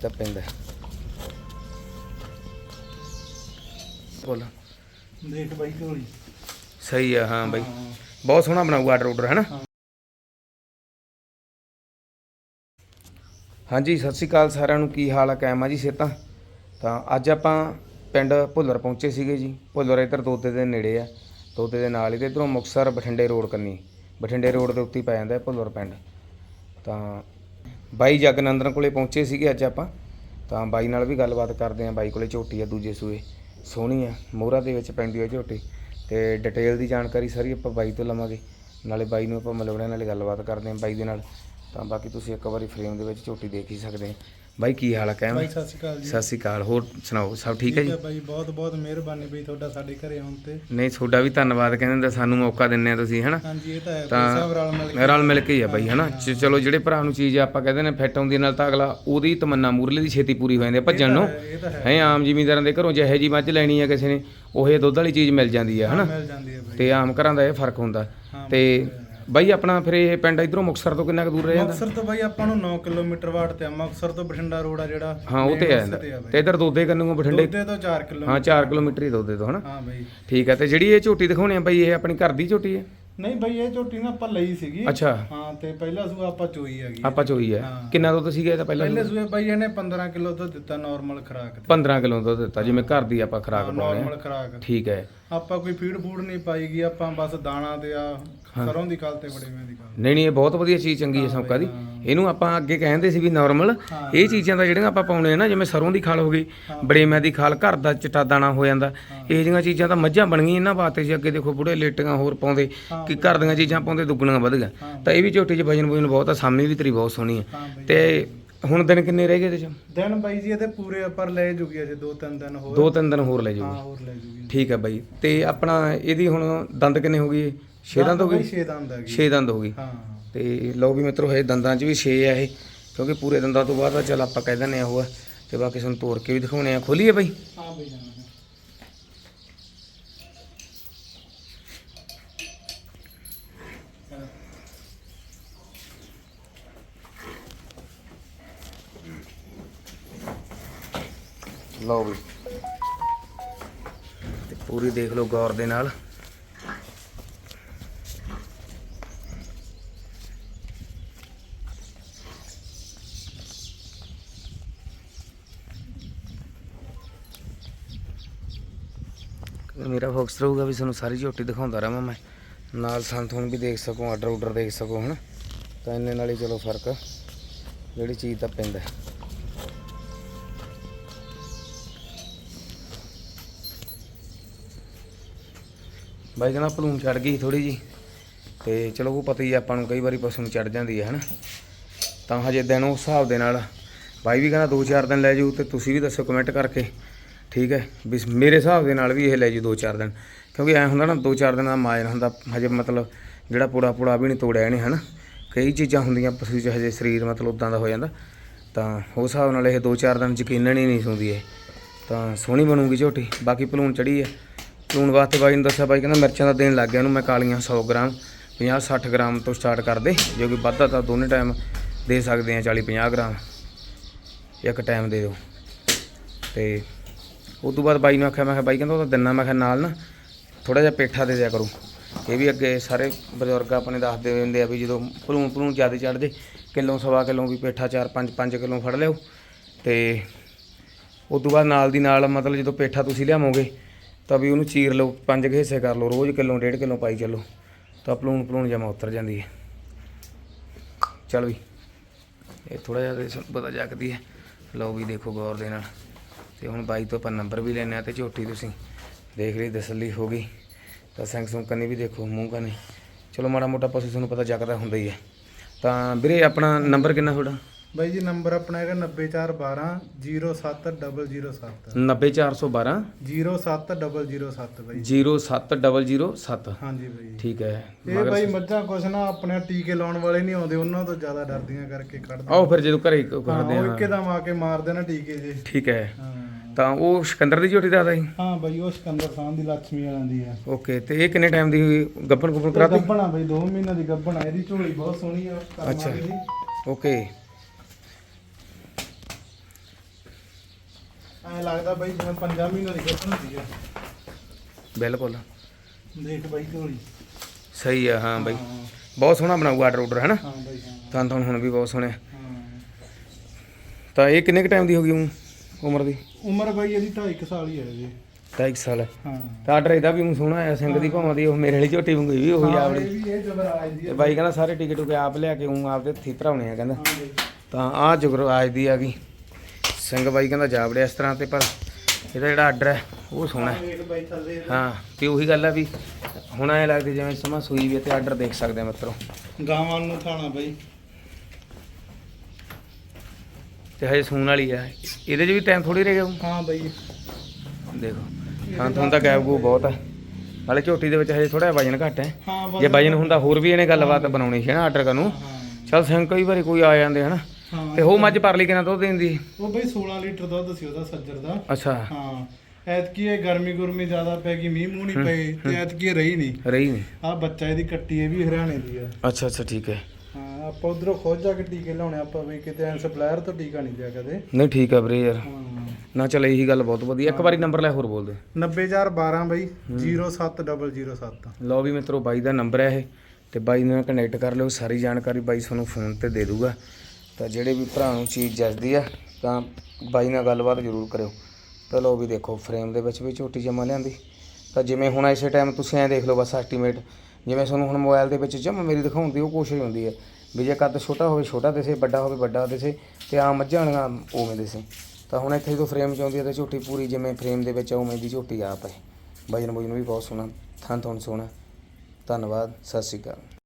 ਤਾਂ ਪੈਂਦਾ ਬੋਲ ਦੇਖ ਬਾਈ ਝੋਲੀ ਸਹੀ ਆ ਹਾਂ ਬਾਈ। ਬਹੁਤ ਸੋਹਣਾ ਬਣਾਊਗਾ ਆਰਡਰ ਆਰਡਰ ਹੈ ਨਾ ਹਾਂ। ਹਾਂਜੀ ਸਤਿ ਸ਼੍ਰੀ ਅਕਾਲ ਸਾਰਿਆਂ ਨੂੰ। ਕੀ ਹਾਲ ਆ? ਕਾਇਮ ਆ ਜੀ ਸਿਹਤਾਂ? ਤਾਂ ਅੱਜ ਆਪਾਂ ਪਿੰਡ ਭੁੱਲਰ ਪਹੁੰਚੇ ਸੀਗੇ ਜੀ। ਭੁੱਲਰ ਇੱਧਰ ਦੋਦੇ ਦੇ ਨੇੜੇ ਆ। ਦੋਦੇ ਦੇ ਨਾਲ ਹੀ ਤੇ ਇਧਰੋਂ ਮੁਕਤਸਰ ਬਠਿੰਡੇ ਰੋਡ ਕੰਨੀ। ਬਠਿੰਡੇ ਰੋਡ ਦੇ ਉੱਤੇ ਪੈ ਜਾਂਦਾ ਭੁੱਲਰ ਪਿੰਡ। ਤਾਂ ਬਾਈ ਜਗਨੰਦਨ ਕੋਲੇ ਪਹੁੰਚੇ ਸੀਗੇ ਅੱਜ ਆਪਾਂ। ਤਾਂ ਬਾਈ ਨਾਲ ਵੀ ਗੱਲਬਾਤ ਕਰਦੇ ਆ ਬਾਈ ਕੋਲੇ ਝੋਟੀ ਆ, ਦੂਜੇ ਸੂਏ। ਸੋਹਣੀ ਆ, ਮੋਹਰਾ ਦੇ ਵਿੱਚ ਪੈਂਦੀ ਆ ਝੋਟੀ। ਤੇ ਡਿਟੇਲ ਦੀ ਜਾਣਕਾਰੀ ਸਾਰੀ ਆਪਾਂ ਬਾਈ ਤੋਂ ਲਵਾਂਗੇ। ਨਾਲੇ ਬਾਈ ਨੂੰ ਆਪਾਂ ਮਿਲਵਣੇ ਨਾਲੇ ਗੱਲਬਾਤ ਕਰਦੇ ਆ ਬਾਈ ਦੇ ਨਾਲ। ਤਾਂ ਬਾਕੀ ਤੁਸੀਂ ਇੱਕ ਵਾਰੀ ਫਰੇਮ ਦੇ ਵਿੱਚ ਝੋਟੀ ਦੇਖ ਹੀ ਸਕਦੇ ਆ ਬਾਈ ਕੀ ਹਾਲ ਆ ਕਹਿਮ ਬਾਈ ਸਤਿ ਸ਼੍ਰੀ ਅਕਾਲ ਜੀ। ਸਤਿ ਸ਼੍ਰੀ ਅਕਾਲ। ਹੋਰ ਸੁਣਾਓ ਸਭ ਠੀਕ ਹੈ ਜੀ? ਬਾਈ ਬਹੁਤ ਬਹੁਤ ਮਿਹਰਬਾਨੀ ਬਈ ਤੁਹਾਡਾ ਸਾਡੇ ਘਰੇ ਆਉਣ ਤੇ। ਨਹੀਂ ਤੁਹਾਡਾ ਵੀ ਧੰਨਵਾਦ ਕਹਿੰਦੇ ਤਾਂ ਸਾਨੂੰ ਮੌਕਾ ਦਿੰਨੇ ਆ ਤੁਸੀਂ ਹਨਾ? ਹਾਂਜੀ ਇਹ ਤਾਂ ਹੈ ਤਾਂ- ਸਾਹਿਬ ਰਲ ਮਿਲ ਕੇ। ਰਲ ਮਿਲ ਕੇ ਹੀ ਆ ਬਾਈ ਹਨਾ? ਚ- ਚਲੋ ਜਿਹੜੇ ਭਰਾ ਨੂੰ ਚੀਜ਼ ਆਪਾਂ ਕਹਿੰਦੇ ਨੇ ਫਿੱਟ ਆਉਂਦੀ ਨਾਲ ਤਾਂ ਅਗਲਾ ਉਹਦੀ ਤਮੰਨਾ ਮੂਰਲੇ ਦੀ ਛੇਤੀ ਪੂਰੀ ਹੋ ਜਾਂਦੀ ਆ ਭੱਜਣ ਨੂੰ। ਇਹ ਤਾਂ ਹੈ। ਹੈ ਆਮ ਜ਼ਿਮੀਂਦਾਰਾਂ ਦੇ ਘਰੋਂ ਜਿਹੇ ਜੀ ਮੱਝ ਲੈਣੀ ਆ ਕਿਸੇ ਨੇ ਉਹੇ ਦੁੱਧ ਵਾਲੀ ਚੀਜ਼ ਮਿਲ ਜਾਂਦੀ ਆ ਹਨਾ? ਮਿਲ ਜਾਂਦੀ ਹੈ ਬਾਈ। ਤੇ ਆਮ ਘਰਾਂ ਦਾ ਇਹ ਫ਼ਰਕ ਹੁੰਦਾ। ਤੇ ਬਾਈ ਆਪਣਾ ਫਿਰ ਇਹ ਪਿੰਡ ਇਧਰੋਂ ਮੁਕਤਸਰ ਤੋਂ ਕਿੰਨਾ ਕੁ ਦੂਰ ਰਹਿ ਜਾਂਦਾ? ਮੁਕਤਸਰ ਤੋਂ ਬਾਈ ਆਪਾਂ ਨੂੰ 9 ਕਿਲੋਮੀਟਰ ਵਾਟ ਤੇ ਆ। ਮੁਕਤਸਰ ਤੋਂ ਬਠਿੰਡਾ ਰੋਡ ਆ ਜਿਹੜਾ ਹਾਂ ਉਹ ਤੇ ਆ ਜਾਂਦਾ। ਆ ਤੇ ਇਧਰ ਦੋਦੇ ਕੰਨੂ ਬਠਿੰਡੇ? ਦੋਦੇ ਤੋਂ 4 ਕਿਲੋਮੀਟਰ। ਹਾਂ 4 ਕਿਲੋਮੀਟਰ ਹੀ ਦੋਦੇ ਤੋਂ ਹਨਾ? ਹਾਂ ਬਾਈ। ਠੀਕ ਹੈ ਤੇ ਜਿਹੜੀ ਇਹ ਝੋਟੀ ਦਿਖਾਉਣੀ ਆ ਬਾਈ ਇਹ ਆਪਣੀ ਘਰ ਦੀ ਝੋਟੀ ਹੈ ਨਹੀਂ ਬਾਈ ਇਹ ਝੋਟੀ ਨਾ ਆਪਾਂ ਲਈ ਸੀਗੀ। ਅੱਛਾ। ਹਾਂ ਤੇ ਪਹਿਲਾ ਸੂਆ ਆਪਾਂ ਚੋਈ ਹੈਗੀ ਆਪਾਂ ਚੋਈ ਹੈ। ਕਿੰਨਾ ਦੁੱਧ ਸੀਗਾ ਇਹਦਾ ਪਹਿਲਾਂ ਪਹਿਲੇ ਸੂਏ ਬਾਈ ਇਹਨੇ 15 ਕਿਲੋ ਦੁੱਧ ਦਿੱਤਾ ਨਾਰਮਲ ਖੁਰਾਕ ਤੇ। 15 ਕਿਲੋ ਦੁੱਧ ਦਿੱਤਾ ਜਿਵੇਂ ਘਰ ਦੀ ਆਪਾਂ ਖਰਾਕ ਪਾਉਂਦੇ ਆ। ਨਾਰਮਲ ਖੁਰਾਕ। ਠੀਕ ਹੈ। ਆਪਾਂ ਕੋਈ ਫੀਡ ਫੂਡ ਨਹੀਂ ਪਾਈਗੀ ਆਪਾਂ ਬਸ ਦਾਣਾ ਤੇ ਆ ਸਰੋਂ ਦੀ ਕਲ ਤੇ ਬੜੇਵੇਂ ਦੀ ਕਲ। ਨਹੀਂ ਨਹੀਂ ਇਹ ਬਹੁਤ ਵਧੀਆ ਚੀਜ਼ ਚੰਗੀ ਹੈ ਸੌਕਾ ਦੀ। ਇਹਨੂੰ ਆਪਾਂ ਅੱਗੇ ਕਹਿੰਦੇ ਸੀ ਵੀ ਨਾਰਮਲ ਇਹ ਚੀਜ਼ਾਂ ਦਾ ਜਿਹੜੀਆਂ ਆਪਾਂ ਪਾਉਣੇ ਆ ਨਾ ਜਿਵੇਂ ਸਰੋਂ ਦੀ ਖਾਲ ਹੋ ਗਈ ਬੜੇਮਿਆਂ ਦੀ ਖਾਲ ਘਰ ਦਾ ਚਿੱਟਾ ਦਾਣਾ ਹੋ ਜਾਂਦਾ। ਇਹ ਜਿਹੀਆਂ ਚੀਜ਼ਾਂ ਤਾਂ ਮੱਝਾਂ ਬਣ ਗਈਆਂ ਇਹਨਾਂ ਵਾਸਤੇ ਸੀ ਅੱਗੇ ਦੇਖੋ ਬੁੜੇ ਲੇਟੀਆਂ ਹੋਰ ਪਾਉਂਦੇ ਕਿ ਘਰ ਦੀਆਂ ਚੀਜ਼ਾਂ ਪਾਉਂਦੇ ਦੁੱਗਣੀਆਂ ਵਧ ਗਿਆ ਤਾਂ ਇਹ ਵੀ ਝੋਟੀ 'ਚ ਵਜਨ ਵਜਨ ਬਹੁਤ ਆ ਸਾਹਮਣੇ ਵੀ ਤੇਰੀ ਬਹੁਤ ਸੋਹਣੀ ਹੈ ਤੇ ਹੁਣ ਦਿਨ ਕਿੰਨੇ ਰਹਿ ਗਏ ਇਹਦੇ 'ਚ? ਦਿਨ ਬਾਈ ਜੀ ਇਹਦੇ ਪੂਰੇ ਉੱਪਰ ਲੈ ਜੂਗੀ ਅਜੇ ਦੋ ਤਿੰਨ ਦਿਨ ਹੋਰ। ਦੋ ਤਿੰਨ ਦਿਨ ਹੋਰ ਲੈ ਹਾਂ ਹੋਰ ਲੈ ਜੂਗੀ। ਠੀਕ ਹੈ ਬਾਈ। ਤੇ ਆਪਣਾ ਇਹਦੀ ਹੁਣ ਦੰਦ ਕਿੰਨੇ ਹੋ ਗਏ? 6 ਦੰਦ ਹੋ ਗਏ? ਛੇ ਦੰਦ ਹੈਗੀ। 6 ਦੰਦ ਹੋ ਗਏ। ਹਾਂ ਤੇ ਲਓ ਵੀ ਮਿੱਤਰੋ ਇਹ ਦੰਦਾਂ 'ਚ ਵੀ 6 ਆ ਇਹ ਕਿਉਂਕਿ ਪੂਰੇ ਦੰਦਾਂ ਤੋਂ ਬਾਅਦ ਚੱਲ ਆਪਾਂ ਕਹਿ ਦਿੰਦੇ ਆ ਉਹ ਤੇ ਬਾਕੀ ਤੁਹਾਨੂੰ ਤੋੜ ਕੇ ਵੀ ਦਿਖਾਉਣੇ ਆ। ਖੋਲੀਏ ਬਾਈ। ਹਾਂ ਬਾਈ ਲਓ ਵੀ ਤੇ ਪੂਰੀ ਦੇਖ ਲਓ ਗੌਰ ਦੇ ਨਾਲ। ਮੇਰਾ ਫੋਕਸ ਰਹੂਗਾ ਵੀ ਤੁਹਾਨੂੰ ਸਾਰੀ ਝੋਟੀ ਦਿਖਾਉਂਦਾ ਰਹਾਂ ਮੈਂ। ਨਾਲ ਸੰਤੂਨ ਵੀ ਦੇਖ ਸਕੋ ਆਰਡਰ ਆਰਡਰ ਦੇਖ ਸਕੋ, ਹਨਾ? ਤਾਂ ਇੰਨੇ ਨਾਲ ਹੀ ਚਲੋ ਫ਼ਰਕ ਜਿਹੜੀ ਚੀਜ਼ ਦਾ ਪੈਂਦਾ ਬਾਈ ਕਹਿੰਦਾ ਭਲੂਣ ਚੜ ਗਈ ਥੋੜੀ ਜੀ ਤੇ ਚਲੋ ਉਹ ਪਤਾ ਹੀ ਆਪਾਂ ਨੂੰ ਕਈ ਵਾਰੀ ਪਸ਼ੂ ਨੂੰ ਚੜ ਜਾਂਦੀ ਹੈ, ਹਨਾ? ਤਾਂ ਹਜੇ ਦਿਨ ਉਸ ਹਿਸਾਬ ਦੇ ਨਾਲ। ਬਾਈ ਵੀ ਕਹਿੰਦਾ 2-4 ਦਿਨ ਲੈ ਜਾਊ ਤੇ ਤੁਸੀਂ ਵੀ ਦੱਸੋ ਕਮੈਂਟ ਕਰਕੇ। ਠੀਕ ਹੈ, ਵੀ ਮੇਰੇ ਹਿਸਾਬ ਦੇ ਨਾਲ ਵੀ ਇਹ ਲੈ ਜੂ 2-4 ਦਿਨ, ਕਿਉਂਕਿ ਐ ਹੁੰਦਾ ਨਾ 2-4 ਦਿਨਾਂ ਦਾ ਮਾਜਨ ਹੁੰਦਾ, ਹਜੇ ਮਤਲਬ ਜਿਹੜਾ ਪੂੜਾ ਪੂੜਾ ਵੀ ਨਹੀਂ ਤੋੜਿਆ ਇਹਨੇ, ਹਨਾ? ਕਈ ਚੀਜ਼ਾਂ ਹੁੰਦੀਆਂ ਪਸ਼ੂ 'ਚ ਹਜੇ ਸਰੀਰ ਮਤਲਬ ਉਦਾਂ ਦਾ ਹੋ ਜਾਂਦਾ, ਤਾਂ ਉਸ ਹਿਸਾਬ ਨਾਲ ਇਹ 2-4 ਦਿਨ ਯਕੀਨਨ ਹੀ ਨਹੀਂ ਸੁਣਦੀ ਇਹ। ਤਾਂ ਸੋਹਣੀ ਬਣੂਗੀ ਝੋਟੀ, ਬਾਕੀ ਭਲੂਣ ਚੜੀ ਹੈ। ਭਲੂਣ ਵਾਸਤੇ ਬਾਈ ਨੂੰ ਦੱਸਿਆ, ਬਾਈ ਕਹਿੰਦਾ ਮਿਰਚਾਂ ਦਾ ਦੇਣ ਲੱਗ ਗਿਆ ਉਹਨੂੰ, ਮੈਂ ਕਾਲੀਆਂ 100 ਗ੍ਰਾਮ 50-60 ਗ੍ਰਾਮ ਤੋਂ ਸਟਾਰਟ ਕਰਦੇ ਜੋ ਕਿ ਵੱਧਾ ਤਾਂ ਦੋਨੇ ਟਾਈਮ ਦੇ ਸਕਦੇ ਆ 40-50 ਗ੍ਰਾਮ, ਇੱਕ ਟਾਈਮ ਦੇ ਦਿਓ। ਤੇ ਉਸ ਤੋਂ ਬਾਅਦ ਬਾਈ ਨੂੰ ਆਖਿਆ, ਮੈਂ ਕਿਹਾ, ਬਾਈ ਕਹਿੰਦਾ, ਉਹ ਤਾਂ ਦਿਨਾ ਮੈਂ ਕਿਹਾ, ਨਾਲ ਨਾ ਥੋੜਾ ਜਿਹਾ ਪੇਠਾ ਦੇ ਦਿਆ ਕਰੋ। ਇਹ ਵੀ ਅੱਗੇ ਸਾਰੇ ਬਜ਼ੁਰਗ ਆਪਣੇ ਦੱਸਦੇ ਰਹਿੰਦੇ ਆ ਵੀ ਜਦੋਂ ਭਲੂਣ ਭਲੂਣ ਜ਼ਿਆਦਾ ਚੜਦੇ ਕਿਲੋ ਸਵਾ ਕਿਲੋ ਵੀ ਪੇਠਾ 4 5 5 ਕਿਲੋ ਫੜ ਲਿਓ। ਤੇ ਉਸ ਤੋਂ ਬਾਅਦ ਨਾਲ ਦੀ ਨਾਲ ਮਤਲਬ ਜਦੋਂ ਪੇਠਾ ਤੁਸੀਂ ਲਿਆਵੋਗੇ, ਤਾਂ ਵੀ ਉਹਨੂੰ ਚੀਰ ਲਓ, ਪੰਜ ਕੁ ਹਿੱਸੇ ਕਰ ਲਓ, ਰੋਜ਼ ਕਿਲੋ, ਡੇਢ ਕਿਲੋ ਪਾਈ ਚੱਲੋ। ਤਾਂ ਭਲੂਣ ਭਲੂਣ ਜਮਾ ਉਤਰ ਜਾਂਦੀ ਹੈ। ਚੱਲ ਵੀ, ਇਹ ਥੋੜਾ ਜਿਹਾ ਪਤਾ ਜਗਦੀ ਹੈ। ਲਓ ਵੀ ਦੇਖੋ ਗੌਰ ਦੇ ਨਾਲ। ਤੇ ਹੁਣ ਬਾਈ ਤੋਂ ਆਪਾਂ ਨੰਬਰ ਵੀ ਲੈਣੇ ਆ ਤੇ ਝੋਟੀ ਤੁਸੀਂ ਦੇਖ ਲਈ ਤਸੱਲੀ ਹੋ ਗਈ। ਤਾਂ ਸੁੰਗ ਕੰਨੀ ਵੀ ਦੇਖੋ ਮੂੰਹ ਕੰਨੀ। ਚਲੋ ਮਾੜਾ ਮੋਟਾ ਪਸ਼ੂ ਤੁਹਾਨੂੰ ਪਤਾ ਜਗਦਾ ਹੁੰਦਾ ਹੀ ਹੈ। ਤਾਂ ਵੀਰੇ ਆਪਣਾ ਨੰਬਰ ਕਿੰਨਾ ਤੁਹਾਡਾ? ਬਾਈ ਜੀ ਨੰਬਰ ਆਪਣਾ ਹੈਗਾ 90412 07007 90412 07007 ਬਾਈ 07007 ਹਾਂਜੀ ਬਾਈ ਠੀਕ ਹੈ। ਇਹ ਬਾਈ ਮੱਝਾਂ ਕੁਛ ਨਾ ਆਪਣੇ ਟੀਕੇ ਲਾਉਣ ਵਾਲੇ ਨਹੀਂ ਆਉਂਦੇ ਉਹਨਾਂ ਤੋਂ ਜ਼ਿਆਦਾ ਡਰਦੀਆਂ ਕਰਕੇ ਕੱਢਦੇ ਆਓ ਫਿਰ ਜਦੋਂ ਘਰੇ ਕਰਦੇ ਉਹ ਆ ਇੱਕਦਮ ਆ ਕੇ ਮਾਰਦੇ ਨਾ ਟੀਕੇ ਜੇ। ਠੀਕ ਹੈ। ਹਾਂ। ਤਾਂ ਉਹ ਸਿਕੰਦਰ ਦੀ ਝੋਟੀ ਦਾ ਸੀ? ਹਾਂ ਬਾਈ ਉਹ ਸਿਕੰਦਰ ਖਾਨ ਦੀ ਲక్ష్ਮੀ ਵਾਲਿਆਂ ਦੀ ਆ ਓਕੇ ਤੇ ਇਹ ਕਿੰਨੇ ਟਾਈਮ ਦੀ ਗੱਪਣ ਗੁੱਪਣ ਕਰਾਤੀ? ਗੱਬਣਾ ਬਾਈ 2 ਮਹੀਨਿਆਂ ਦੀ ਗੱਬਣਾ ਇਹਦੀ ਝੋਲੀ ਬਹੁਤ ਸੋਹਣੀ ਆ ਕਰਮ ਅੱਛਾ। ਵਾਲੀ ਦੀ। ਓਕੇ। ਐ ਲੱਗਦਾ ਬਾਈ ਜਿਵੇਂ 5 ਮਹੀਨੇ ਦੀ ਗੱਭਣ ਹੁੰਦੀ ਆ ਬਿਲਕੁਲ। ਦੇਖ ਬਾਈ ਝੋਲੀ। ਸਹੀ ਆ ਹਾਂ ਬਾਈ। ਹਾਂ। ਬਹੁਤ ਸੋਹਣਾ ਬਣਾਊਗਾ ਆਰਡਰ ਆਰਡਰ ਹੈਨਾ? ਹਾਂ ਬਾਈ ਹਾਂ। ਤਾਂ ਤੁਹਾਨੂੰ ਹੁਣ ਵੀ ਬਹੁਤ ਸੋਹਣਾ। ਹਾਂ। ਤਾਂ ਇਹ ਕਿੰਨੇ ਕ ਟਾਈਮ ਦੀ ਹੋ ਗਈ ਊਂ? ਉਮਰ ਦੀ? ਉਮਰ ਬਾਈ ਇਹਦੀ 2.5 ਸਾਲ ਹੀ ਹੈ ਜੀ। ਤਾਂ 1 ਸਾਲ ਹੈ। ਹਾਂ। ਤਾਂ ਆਰਡਰ ਇਹਦਾ ਵੀ ਊਂ ਸੋਹਣਾ ਆਇਆ ਸਿੰਘ ਦੀ ਭਾਵਾਂ ਦੀ ਉਹ ਮੇਰੇ ਵਾਲੀ ਝੋਟੀ ਵਾਂਗੂ ਵੀ ਉਹੀ ਹਾਂ, ਆਪਣੀ। ਇਹ ਵੀ ਇਹ ਜਬਰਾਜ ਦੀ ਤੇ ਹੈ ਬਾਈ ਕਹਿੰਦਾ ਸਾਰੇ ਟਿਕਟ ਟੁਕੇ ਆਪ ਲਿਆ ਕੇ ਊਂ ਆਪਦੇ ਹੱਥੀਂ ਧਰਾਉਣੇ ਆ ਕਹਿੰਦਾ। ਹਾਂ ਬਾਈ ਤਾਂ ਆਹ ਜੁਗਰਾਜ ਦੀ ਆ ਗਈ। ਸਿੰਘ ਬਾਈ ਕਹਿੰਦਾ ਜਾਵੜਿਆ ਇਸ ਤਰ੍ਹਾਂ ਤੇ ਪਰ ਇਹਦਾ ਜਿਹੜਾ ਆਰਡਰ ਹੈ ਉਹ ਸੋਹਣਾ ਹੈ। ਵੇਖ ਬਾਈ ਥੱਲੇ ਇਹਦੇ। ਹਾਂ ਤੇ ਉਹੀ ਗੱਲ ਆ ਵੀ ਹੁਣ ਐ ਲੱਗਦੀ ਜਿਵੇਂ ਸਮਾਂ ਸੂਈ ਵੀ ਹੈ ਤੇ ਆਰਡਰ ਦੇਖ ਸਕਦੇ ਆ ਮਿੱਤਰੋ। ਗਾਵਾਂ ਨੂੰ ਥਾਣਾ ਬਾਈ। ਤੇ ਹਜੇ ਸੂਣ ਵਾਲੀ ਆ। ਇਹਦੇ 'ਚ ਵੀ ਟਾਈਮ ਥੋੜੀ ਰਹਿ ਗਿਆ ਊਂ। ਹਾਂ ਬਾਈ। ਦੇਖੋ ਹਾਂ ਤੁਹਾਨੂੰ ਤਾਂ ਗੈਪ ਗੂ ਬਹੁਤ ਹੈ ਨਾਲੇ ਝੋਟੀ ਦੇ ਵਿੱਚ ਹਜੇ ਥੋੜਾ ਵਜਨ ਘੱਟ ਹੈ। ਹਾਂ ਜੇ ਵਜਨ ਹੁੰਦਾ ਹੋਰ ਵੀ ਇਹਨੇ ਗੱਲਬਾਤ ਬਣਾਉਣੀ ਸੀ ਨਾ ਆਰਡਰ ਕਰਨ ਨੂੰ। ਹਾਂ। ਚਲ ਸਿੰਘ ਕਈ ਵਾਰੀ ਕੋਈ ਆ ਜਾਂਦੇ ਹਨਾ ਹਾਂ ਤੇ ਉਹ ਮੱਝ ਪਰਲੀ ਕਿੰਨਾ ਦੁੱਧ ਦਿੰਦੀ? ਉਹ ਬਾਈ 16 ਲੀਟਰ ਦੁੱਧ ਸੀ ਉਹਦਾ ਸੱਜਰ ਦਾ। ਅੱਛਾ। ਹਾਂ। ਐਤਕੀ ਇਹ ਗਰਮੀ ਗੁਰਮੀ ਜ਼ਿਆਦਾ ਪੈ ਗਈ ਮੀਂਹ ਮੂੰਹ ਨਹੀਂ ਪਏ ਤੇ ਐਤਕੀ ਇਹ ਰਹੀ ਨਹੀਂ ਰਹੀ ਨਹੀਂ ਆ ਬੱਚਾ ਇਹਦੀ ਕੱਟੀ ਇਹ ਵੀ ਹਰਿਆਣੇ ਦੀ ਆ। ਅੱਛਾ ਅੱਛਾ ਠੀਕ ਹਾਂ। ਆਪਾਂ ਉਧਰੋਂ ਖੋਜ ਜਾ ਕੇ ਟੀਕੇ ਲਾਉਣੇ ਆਪਾਂ ਵੀ ਕਿਤੇ ਐਂ ਸਪਲਾਇਰ ਤੋਂ ਟੀਕਾ ਨਹੀਂ ਦਿਆ ਕਦੇ। ਨਹੀਂ ਠੀਕ ਹੈ ਵੀਰੇ ਯਾਰ। ਨਾ ਚੱਲ ਇਹੀ ਗੱਲ ਬਹੁਤ ਵਧੀਆ। ਇੱਕ ਵਾਰੀ ਨੰਬਰ ਲੈ ਹੋਰ ਬੋਲ ਦੇ। 90012 ਬਾਈ 07007 ਲਓ ਵੀ ਮਿੱਤਰੋ ਬਾਈ ਦਾ ਨੰਬਰ ਹੈ ਇਹ। ਤੇ ਬਾਈ ਨਾਲ ਕਨੈਕਟ ਕਰ ਲਿਓ ਸਾਰੀ ਜਾਣਕਾਰੀ ਬਾਈ ਤੁਹਾਨੂੰ ਫੋਨ ਤੇ ਦੇ ਦੂਗਾ। ਤਾਂ ਜਿਹੜੇ ਵੀ ਭਰਾ ਨੂੰ ਚੀਜ਼ ਜੱਜਦੀ ਆ ਤਾਂ ਬਾਈ ਨਾਲ ਗੱਲਬਾਤ ਜ਼ਰੂਰ ਕਰਿਓ। ਤਾਂ ਲਓ ਵੀ ਦੇਖੋ ਫਰੇਮ ਦੇ ਵਿੱਚ ਵੀ ਝੋਟੀ ਜਮਾ ਲਿਆਂਦੀ। ਤਾਂ ਜਿਵੇਂ ਹੁਣ ਇਸੇ ਟਾਈਮ ਤੁਸੀਂ ਐਂ ਦੇਖ ਲਓ ਬਸ ਐਸਟੀਮੇਟ ਜਿਵੇਂ ਤੁਹਾਨੂੰ ਹੁਣ ਮੋਬਾਈਲ ਦੇ ਵਿੱਚ ਜਮਾ ਮੇਰੀ ਦਿਖਾਉਣ ਦੀ ਉਹ ਕੋਸ਼ਿਸ਼ ਹੁੰਦੀ ਹੈ ਵੀ ਜੇ ਕੱਦ ਛੋਟਾ ਹੋਵੇ ਛੋਟਾ ਦਿਸੇ ਵੱਡਾ ਹੋਵੇ ਵੱਡਾ ਦਿਸੇ ਤੇ ਆਮ ਮੱਝਾਂ ਵਾਲੀਆਂ ਉਵੇਂ ਦਿਸੇ ਤਾਂ ਹੁਣ ਇੱਥੇ ਜਦੋਂ ਫਰੇਮ ਚ ਆਉਂਦੀ ਹੈ ਤਾਂ ਝੋਟੀ ਪੂਰੀ ਜਿਵੇਂ ਫਰੇਮ ਦੇ ਵਿੱਚ ਆ, ਉਵੇਂ ਦੀ ਝੋਟੀ ਆਪ ਹੈ। ਵਜਨ ਵਜਨ ਵੀ ਬਹੁਤ ਸੋਹਣਾ ਥਾਂ ਤੋਂ ਸੋਹਣਾ। ਧੰਨਵਾਦ ਸਤਿ ਸ਼੍ਰੀ ਅਕਾਲ।